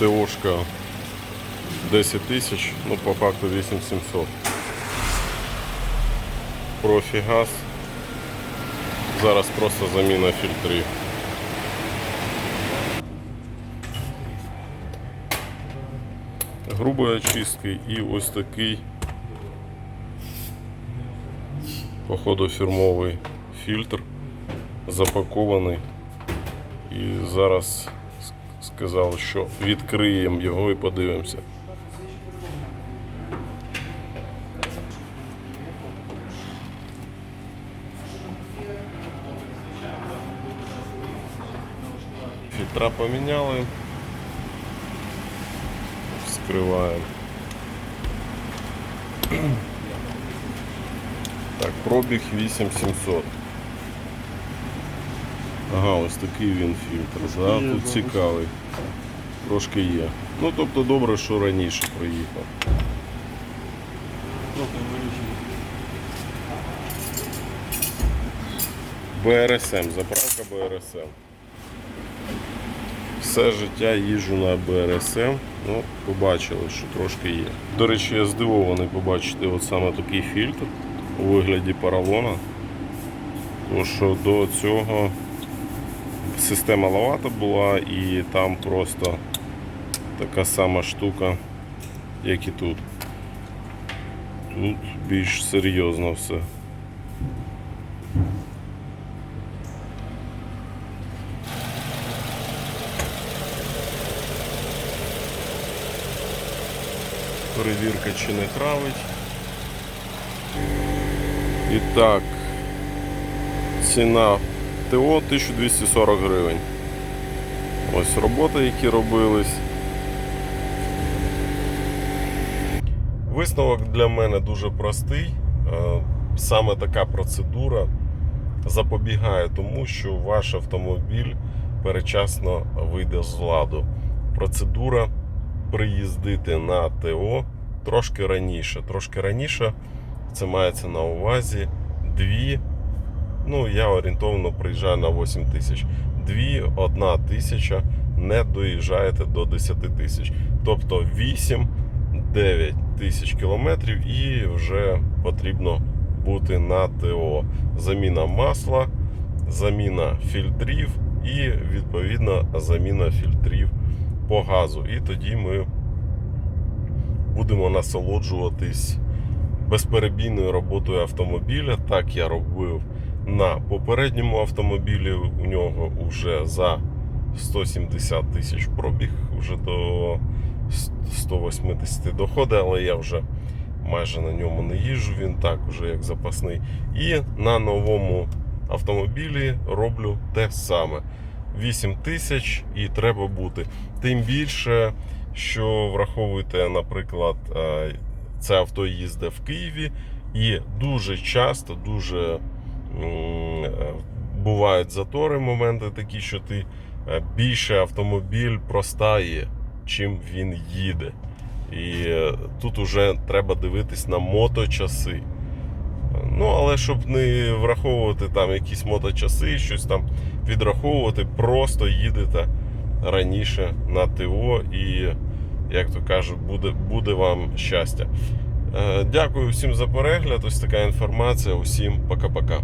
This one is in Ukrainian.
ТОшка 10 тисяч, ну по факту 8700. Профігаз. Зараз просто заміна фільтрів. Грубої очистки і ось такий походу фірмовий фільтр запакований. І зараз сказали, що відкриємо його і подивимося. Фільтра поміняли. Вскриваємо. Так, пробіг 8700. Ага, ось такий він фільтр. Да? Тут цікавий. Трошки є. Ну тобто добре, що раніше приїхав. БРСМ, заправка БРСМ. Все життя їжджу на БРСМ. Ну, побачили, що трошки є. До речі, я здивований побачити от саме такий фільтр у вигляді паралона. Тому що до цього система лавата була і там просто така сама штука, як і тут. Тут більш серйозно все. Перевірка чи не травить. І так, ціна ТО 1240 гривень. Ось роботи, які робились. Висновок для мене дуже простий. Е, Саме така процедура запобігає тому, що ваш автомобіль перечасно вийде з ладу. Процедура приїздити на ТО трошки раніше. Трошки раніше це мається на увазі дві. Ну, я орієнтовно приїжджаю на 8 тисяч. Дві, одна тисяча не доїжджаєте до 10 тисяч. Тобто 8-9 тисяч кілометрів і вже потрібно бути на ТО. Заміна масла, заміна фільтрів і відповідно заміна фільтрів по газу. І тоді ми будемо насолоджуватись безперебійною роботою автомобіля. Так я робив на попередньому автомобілі. У нього вже за 170 тисяч пробіг, вже до 180 доходить, але я вже майже на ньому не їжджу, він так уже як запасний. І на новому автомобілі роблю те саме. 8 тисяч і треба бути. Тим більше, що враховуйте, наприклад, е, це авто їздить в Києві, і дуже часто, дуже бувають затори, моменти такі, що ти е, більше автомобіль простає, чим він їде. І е, тут уже треба дивитись на моточаси. Ну, але щоб не враховувати там якісь моточаси, щось там відраховувати, просто їдете раніше на ТО і, як то кажуть, буде, буде вам щастя. Е, Дякую всім за перегляд. Ось така інформація. Усім пока-пока.